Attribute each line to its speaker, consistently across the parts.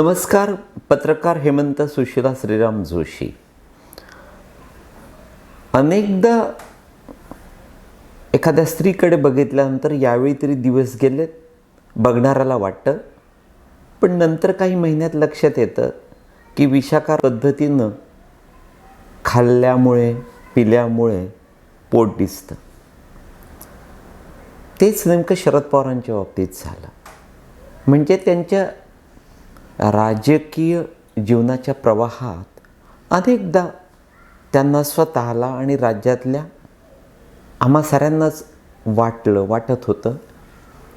Speaker 1: नमस्कार पत्रकार हेमंत सुशिला श्रीराम जोशी. अनेकदा एखाद्या स्त्रीकडे बघितल्यानंतर यावेळी तरी दिवस गेलेत बघणाऱ्याला वाटतं. पण नंतर काही महिन्यात लक्षात येतं की विषाकार पद्धतीनं खाल्ल्यामुळे पिल्यामुळे पोट दिसतं. तेच नेमकं शरद पवारांच्या बाबतीत झालं. म्हणजे त्यांच्या राजकीय जीवनाच्या प्रवाहात अनेकदा त्यांना स्वतःला आणि राज्यातल्या आम्हा साऱ्यांनाच वाटलं वाटत होतं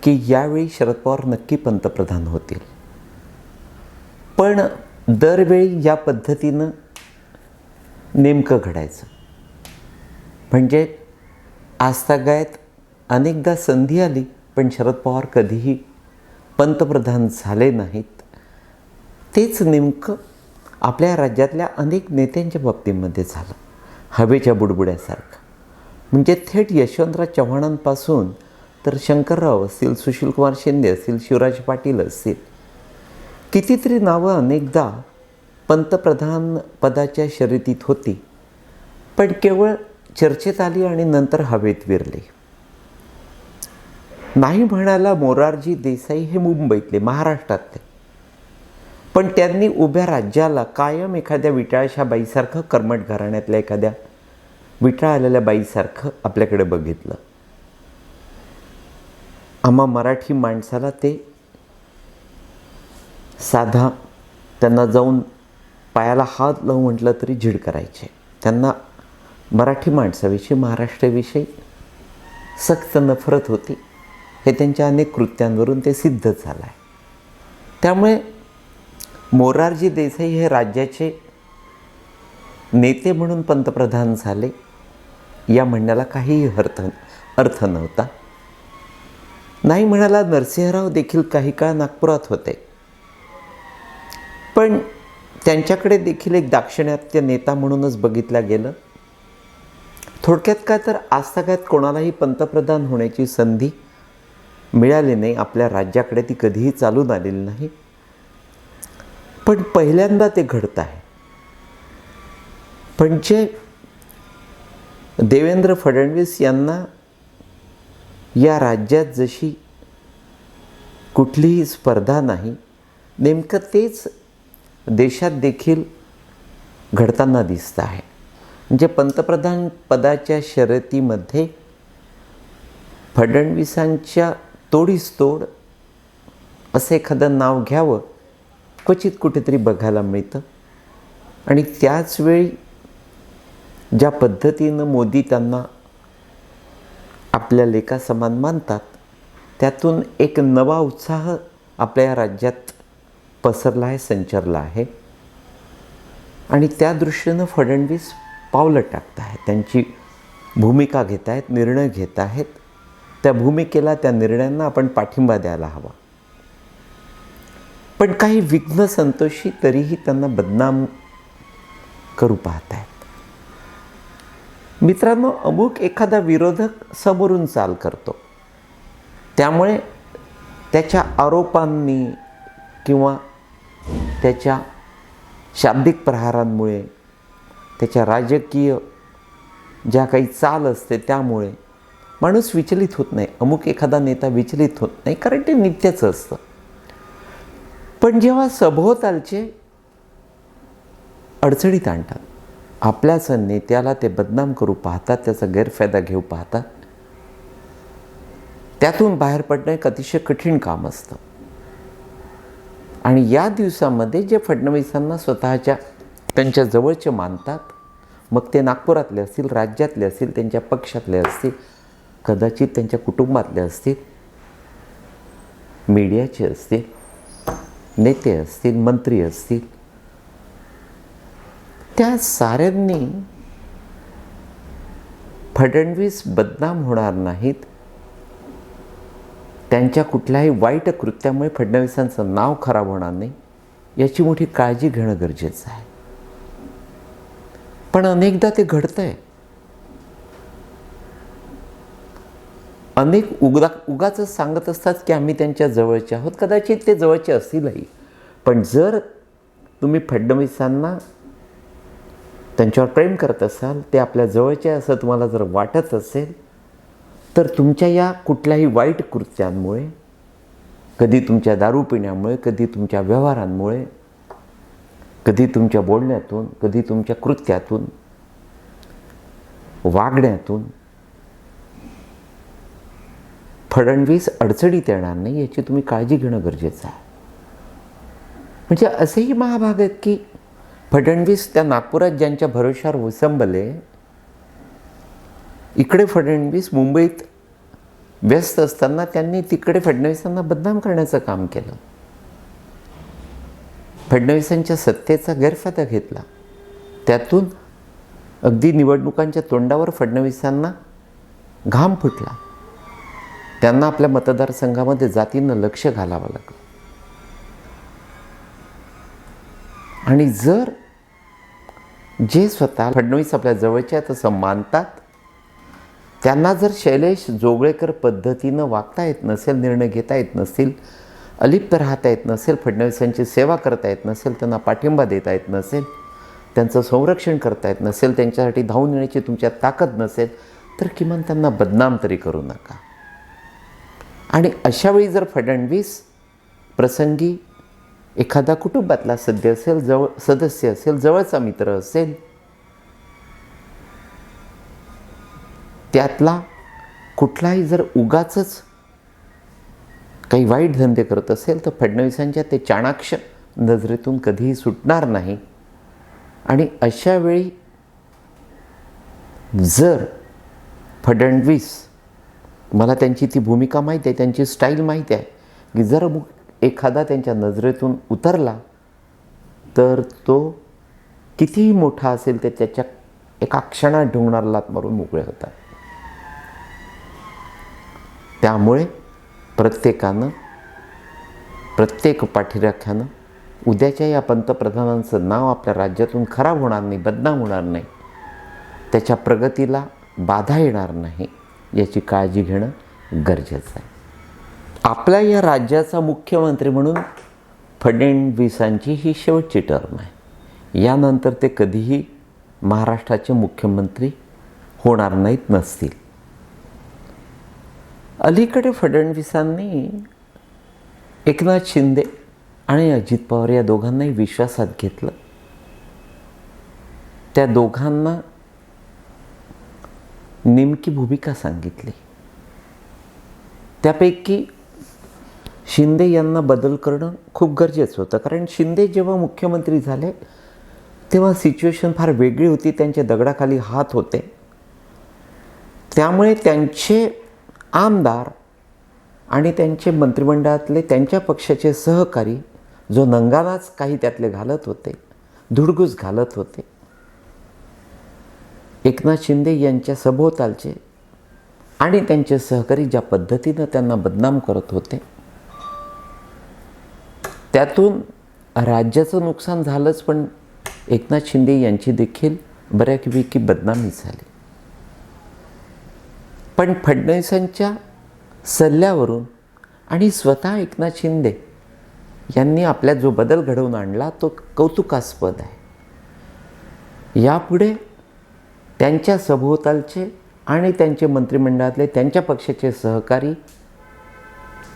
Speaker 1: की यावेळी शरद पवार नक्की पंतप्रधान होतील. पण दरवेळी या पद्धतीनं नेमकं घडायचं. म्हणजे आजतागायत अनेकदा संधी आली पण शरद पवार कधीही पंतप्रधान झाले नाहीत. तेच नेमकं आपल्या राज्यातल्या अनेक नेत्यांच्या बाबतीमध्ये झालं. हवेच्या बुडबुड्यासारखं. म्हणजे थेट यशवंतराव चव्हाणांपासून तर शंकरराव असतील सुशीलकुमार शिंदे असतील शिवराज पाटील असतील कितीतरी नावं अनेकदा पंतप्रधान पदाच्या शर्यतीत होती. पण केवळ चर्चेत आली आणि नंतर हवेत विरली. नाही म्हणाला मोरारजी देसाई हे मुंबईतले महाराष्ट्रातले. पण त्यांनी उभ्या राज्याला कायम एखाद्या विटाळशा बाईसारखं कर्मट घराण्यातल्या एखाद्या विटाळ आलेल्या बाईसारखं आपल्याकडे बघितलं. आम्हा मराठी माणसाला ते साधा त्यांना जाऊन पायाला हात लावून म्हटलं तरी झिड करायचे. त्यांना मराठी माणसाविषयी महाराष्ट्राविषयी सक्त नफरत होती. हे त्यांच्या अनेक कृत्यांवरून ते सिद्ध झालं आहे त्यामुळे मोरारजी देसाई हे राज्याचे नेते म्हणून पंतप्रधान झाले. या म्हणण्याला काहीही अर्थ अर्थ नव्हता. नाही म्हणाला नरसिंहराव देखील काही काळ नागपुरात होते. पण त्यांच्याकडे देखील एक दाक्षिणात्य नेता म्हणूनच बघितलं गेलं. थोडक्यात काय तर आजतागायत कोणालाही पंतप्रधान होण्याची संधी मिळाली नाही. आपल्या राज्याकडे ती कधीही चालून आलेली नाही. पण पहिल्यांदा ते घडत आहे. पण जे देवेंद्र फडणवीस यांना या राज्यात जशी कुठलीही स्पर्धा नाही नेमकं तेच देशात देखील घडताना दिसतं आहे. म्हणजे पंतप्रधान पदाच्या शर्यतीमध्ये फडणवीसांच्या तोडीस तोड असं एखादं नाव घ्यावं क्वचित कुठेतरी बघायला मिळतं. आणि त्याचवेळी ज्या पद्धतीनं मोदी त्यांना आपल्या लेखासमान मानतात त्यातून एक नवा उत्साह आपल्या या राज्यात पसरला आहे संचरला आहे. आणि त्या दृष्टीनं फडणवीस पावलं टाकत आहेत. त्यांची भूमिका घेत आहेत निर्णय घेत आहेत. त्या भूमिकेला त्या निर्णयांना आपण पाठिंबा द्यायला हवा. पण काही विघ्न संतोषी तरीही त्यांना बदनाम करू पाहत आहेत मित्रांनो अमुक एखादा विरोधक समोरून चाल करतो. त्यामुळे त्याच्या आरोपांनी किंवा त्याच्या शाब्दिक प्रहारांमुळे त्याच्या राजकीय ज्या काही चाल असते त्यामुळे माणूस विचलित होत नाही. अमुक एखादा नेता विचलित होत नाही कारण ते नित्याचं असतं. पण जेव्हा सभोवतालचे अडचणीत आणतात आपल्याच नेत्याला ते बदनाम करू पाहतात त्याचा गैरफायदा घेऊ पाहतात त्यातून बाहेर पडणं एक अतिशय कठीण काम असतं. आणि या दिवसामध्ये जे फडणवीसांना स्वतःच्या त्यांच्या जवळचे मानतात मग ते नागपुरातले असतील राज्यातले असतील त्यांच्या पक्षातले असतील कदाचित त्यांच्या कुटुंबातले असतील मीडियाचे असतील नेते असतील मंत्री असतील त्या साऱ्यांनी फडणवीस बदनाम होणार नाहीत. त्यांच्या कुठल्याही वाईट कृत्यामुळे फडणवीसांचं नाव खराब होणार नाही. याची मोठी काळजी घेणं गरजेचं आहे. पण अनेकदा ते घडतं आहे अनेक उगदा उगाच सांगत असतात की आम्ही त्यांच्या जवळचे आहोत. कदाचित ते जवळचे असतीलही. पण जर तुम्ही फडणवीसांना त्यांच्यावर प्रेम करत असाल ते आपल्या जवळचे असं तुम्हाला जर वाटत असेल तर तुमच्या या कुठल्याही वाईट कृत्यांमुळे कधी तुमच्या दारू पिण्यामुळे कधी तुमच्या व्यवहारांमुळे कधी तुमच्या बोलण्यातून कधी तुमच्या कृत्यातून वागण्यातून फडणवीस अडचणीत येणार नाही याची तुम्ही काळजी घेणं गरजेचं आहे. म्हणजे असेही महाभाग आहेत की फडणवीस त्या नागपुरात ज्यांच्या भरोशावर उसंबले इकडे फडणवीस मुंबईत व्यस्त असताना त्यांनी तिकडे फडणवीसांना बदनाम करण्याचं काम केलं. फडणवीसांच्या सत्तेचा गैरफायदा घेतला. त्यातून अगदी निवडणुकांच्या तोंडावर फडणवीसांना घाम फुटला. त्यांना आपल्या मतदारसंघामध्ये जातीनं लक्ष घालावं लागलं. आणि जर जे स्वतः फडणवीस आपल्या जवळचे आहेत असं मानतात त्यांना जर शैलेश जोगळेकर पद्धतीनं वागता येत नसेल निर्णय घेता येत नसतील अलिप्त राहता येत नसेल फडणवीसांची सेवा करता येत नसेल त्यांना पाठिंबा देता येत नसेल त्यांचं संरक्षण करता येत नसेल त्यांच्यासाठी धावून येण्याची तुमच्यात ताकद नसेल तर किमान त्यांना बदनाम तरी करू नका. आणि अशावेळी जर फडणवीस प्रसंगी एखादा कुटुंबातला सद्य असेल जवळ सदस्य असेल जवळचा मित्र असेल त्यातला कुठलाही जर उगाचच काही वाईट धंदे करत असेल तर फडणवीसांच्या ते चाणाक्ष नजरेतून कधीही सुटणार नाही. आणि अशा वेळी जर फडणवीस मला त्यांची ती भूमिका माहीत आहे त्यांची स्टाईल माहीत आहे. की जर एखादा त्यांच्या नजरेतून उतरला तर तो कितीही मोठा असेल ते त्याच्या एका क्षणात ढुंगणारा लात मारून मोकळे होतात त्यामुळे प्रत्येकानं प्रत्येक पाठीराख्यानं उद्याच्या या पंतप्रधानांचं नाव आपल्या राज्यातून खराब होणार नाही बदनाम होणार नाही. त्याच्या प्रगतीला बाधा येणार नाही. याची काळजी घेणं गरजेचं आहे. आपल्या या राज्याचा मुख्यमंत्री म्हणून फडणवीसांची ही शेवटची टर्म आहे. यानंतर ते कधीही महाराष्ट्राचे मुख्यमंत्री होणार नाहीत नसतील. अलीकडे फडणवीसांनी एकनाथ शिंदे आणि अजित पवार या दोघांनाही विश्वासात घेतलं. त्या दोघांना नेमकी भूमिका सांगितली. त्यापैकी शिंदे यांना बदल करणं खूप गरजेचं होतं. कारण शिंदे जेव्हा मुख्यमंत्री झाले तेव्हा सिच्युएशन फार वेगळी होती. त्यांच्या दगडाखाली हात होते. त्यामुळे त्यांचे आमदार आणि त्यांचे मंत्रिमंडळातले त्यांच्या पक्षाचे सहकारी जो नंगानाच काही त्यातले घालत होते धुडगूस घालत होते एकनाथ शिंदे यांच्या सभोवतालचे आणि त्यांचे सहकारी ज्या पद्धतीनं त्यांना बदनाम करत होते त्यातून राज्याचं नुकसान झालंच पण एकनाथ शिंदे यांची देखील बऱ्यापैकी बदनामी झाली. पण फडणवीसांच्या सल्ल्यावरून आणि स्वतः एकनाथ शिंदे यांनी आपल्या जो बदल घडवून आणला तो कौतुकास्पद आहे. यापुढे त्यांच्या सभोवतालचे आणि त्यांचे मंत्रिमंडळातले त्यांच्या पक्षाचे सहकारी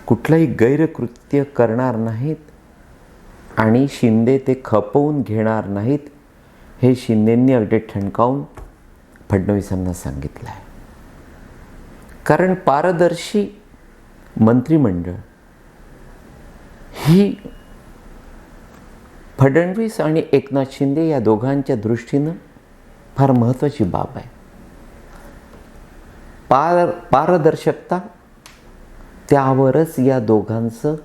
Speaker 1: कुठलंही गैरकृत्य करणार नाहीत आणि शिंदे ते खपवून घेणार नाहीत हे शिंदेंनी अगदी ठणकावून फडणवीसांना सांगितलं आहे. कारण पारदर्शी मंत्रिमंडळ ही फडणवीस आणि एकनाथ शिंदे या दोघांच्या दृष्टीनं फार महत्त्वाची बाब आहे. पार पारदर्शकता त्यावरच या दोघांचं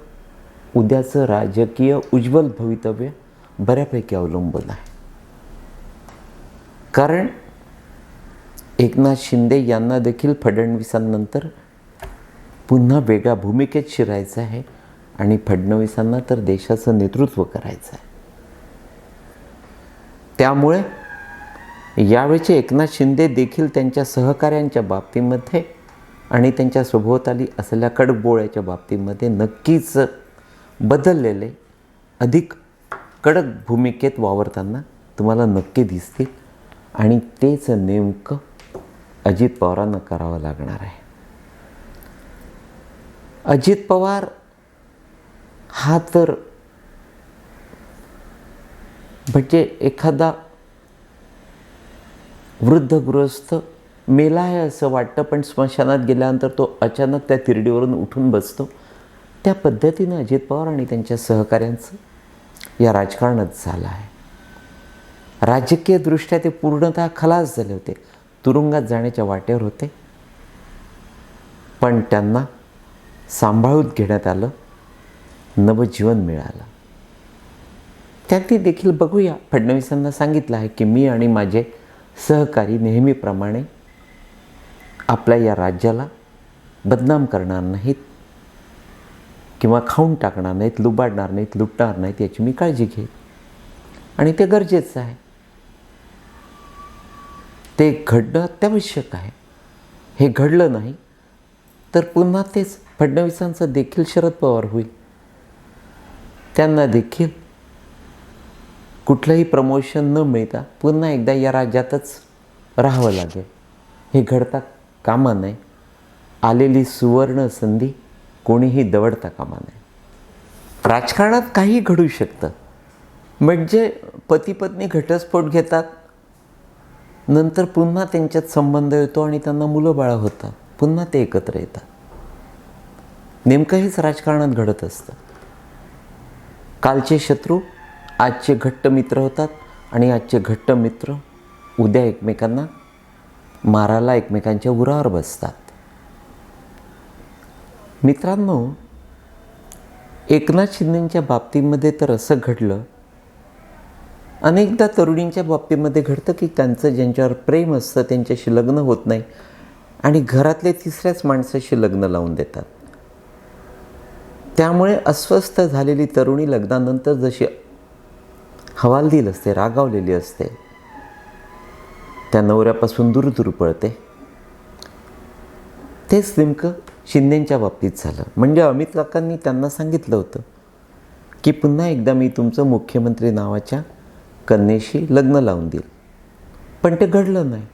Speaker 1: उद्याचं राजकीय उज्ज्वल भवितव्य बऱ्यापैकी अवलंबून आहे. कारण एकनाथ शिंदे यांना देखील फडणवीसांनंतर पुन्हा वेगळ्या भूमिकेत शिरायचं आहे आणि फडणवीसांना तर देशाचं नेतृत्व करायचं आहे. त्यामुळे यावेळचे एकनाथ शिंदे देखील त्यांच्या सहकाऱ्यांच्या बाबतीमध्ये आणि त्यांच्या सभोवताली असलेल्या कडबोळ्याच्या बाबतीमध्ये नक्कीच बदललेले अधिक कडक भूमिकेत वावरताना तुम्हाला नक्की दिसतील. आणि तेच नेमकं अजित पवारांना करावं लागणार आहे. अजित पवार हा तर म्हणजे एखादा वृद्धग्रस्त मेला आहे असं वाटतं पण स्मशानात गेल्यानंतर तो अचानक त्या तिरडीवरून उठून बसतो. त्या पद्धतीनं अजित पवार आणि त्यांच्या सहकाऱ्यांचं या राजकारणात झालं आहे. राजकीयदृष्ट्या ते पूर्णतः खलास झाले होते. तुरुंगात जाण्याच्या वाटेवर होते. पण त्यांना सांभाळून घेण्यात आलं. नवजीवन मिळालं. त्यांनी देखील बघूया. फडणवीसांना सांगितलं आहे की मी आणि माझे सहकारी नेहमीप्रमाणे आपल्या या राज्याला बदनाम करणार नाहीत किंवा खाऊन टाकणार नाहीत लुबाडणार नाहीत लुटणार नाहीत याची मी काळजी घेईन. आणि ते गरजेचं आहे. ते घडणं अत्यावश्यक आहे. हे घडलं नाही तर पुन्हा तेच फडणवीसांचं देखील शरद पवार होईल. त्यांना देखील कुठलंही प्रमोशन न मिळता पुन्हा एकदा या राज्यातच राहावं लागेल. हे घडता कामा नये. आलेली सुवर्ण संधी कोणीही दवडता कामा नये. राजकारणात काही घडू शकतं. म्हणजे पती पत्नी घटस्फोट घेतात. नंतर पुन्हा त्यांच्यात संबंध येतो आणि त्यांना मुलं बाळं होतात. पुन्हा ते एकत्र येतात. नेमकं हेच राजकारणात घडत असतं. कालचे शत्रू आजचे घट्ट मित्र होतात आणि आजचे घट्ट मित्र उद्या एकमेकांना मारायला एकमेकांच्या उरावर बसतात. मित्रांनो एकनाथ शिंदेच्या बाबतीमध्ये तर असं घडलं. अनेकदा तरुणींच्या बाबतीमध्ये घडतं की त्यांचं ज्यांच्यावर प्रेम असतं त्यांच्याशी लग्न होत नाही आणि घरातले तिसऱ्याच माणसाशी लग्न लावून देतात. त्यामुळे अस्वस्थ झालेली तरुणी लग्नानंतर जशी हवालदिल असते रागावलेली असते. त्या नवऱ्यापासून दूर दूर पळते. तेच नेमकं शिंदेंच्या बाबतीत झालं. म्हणजे अमित काकांनी त्यांना सांगितलं होतं की पुन्हा एकदा मी तुमचं मुख्यमंत्री नावाच्या कन्येशी लग्न लावून देईल. पण ते घडलं नाही.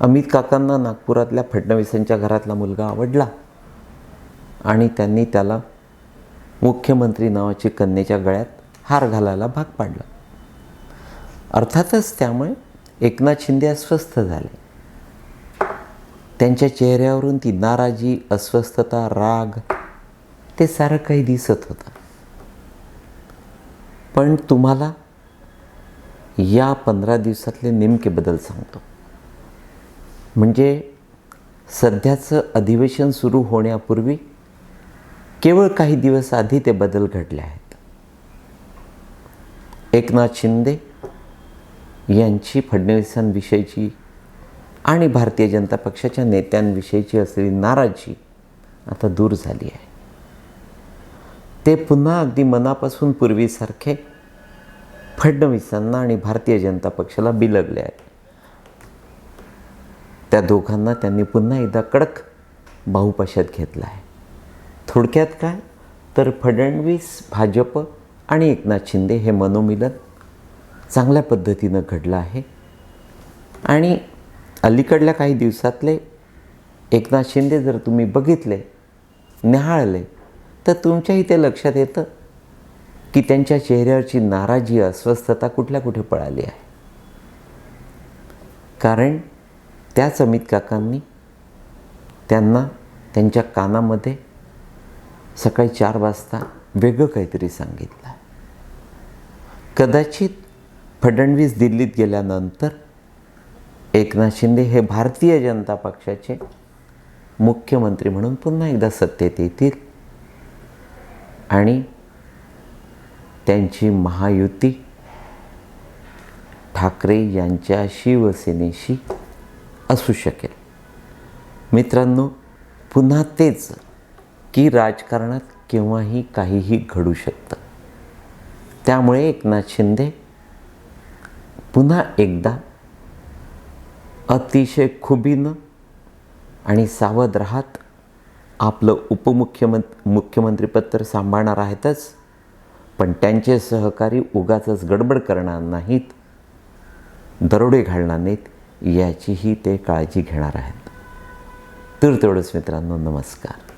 Speaker 1: अमित काकांना नागपुरातल्या फडणवीसांच्या घरातला मुलगा आवडला आणि त्यांनी त्याला मुख्यमंत्री नावाची कन्येच्या गळ्यात हार घालायला भाग पाडला. अर्थातच त्यामुळे एकनाथ शिंदे अस्वस्थ झाले. त्यांच्या चेहऱ्यावरून ती नाराजी अस्वस्थता राग ते सारं काही दिसत होतं. पण तुम्हाला या पंधरा दिवसातले नेमके बदल सांगतो. म्हणजे सध्याचं अधिवेशन सुरू होण्यापूर्वी केवळ काही दिवस आधी ते बदल घडले आहेत. एकनाथ शिंदे यांची फडणवीसांविषयीची आणि भारतीय जनता पक्षाच्या नेत्यांविषयीची असलेली नाराजी आता दूर झाली आहे. ते पुन्हा अगदी मनापासून पूर्वीसारखे फडणवीसांना आणि भारतीय जनता पक्षाला बिलगले आहेत. त्या दोघांना त्यांनी पुन्हा एकदा कडक बाहुपाशात घेतला आहे. थोडक्यात काय? तर फडणवीस भाजप आणि एकनाथ शिंदे हे मनोमिलन चांगल्या पद्धतीनं घडलं आहे. आणि अलीकडल्या काही दिवसातले एकनाथ शिंदे जर तुम्ही बघितले न्याहाळले तर तुमच्याही ते लक्षात येतं की त्यांच्या चेहऱ्यावरची नाराजी अस्वस्थता कुठल्या कुठे पळाली आहे. कारण त्याच अमित काकांनी त्यांना त्यांच्या कानामध्ये सकाळी चार वाजता वेगळं काहीतरी सांगितलं कदाचित फडणवीस दिल्लीत गेल्यानंतर एकनाथ शिंदे हे भारतीय जनता पक्षाचे मुख्यमंत्री म्हणून पुन्हा एकदा सत्तेत येतील. आणि त्यांची महायुती ठाकरे यांच्या शिवसेनेशी असू शकेल. मित्रांनो पुन्हा तेच की राजकारणात केव्हाही काहीही घडू शकतं. त्यामुळे एकनाथ शिंदे पुन्हा एकदा अतिशय खुबीनं आणि सावध राहत आपलं उपमुख्यमंत मुख्यमंत्रीपद तर सांभाळणार आहेतच पण त्यांचे सहकारी उगाचच गडबड करणार नाहीत दरोडे घालणार नाहीत याचीही ते काळजी घेणार आहेत. तर तेवढंच मित्रांनो नमस्कार.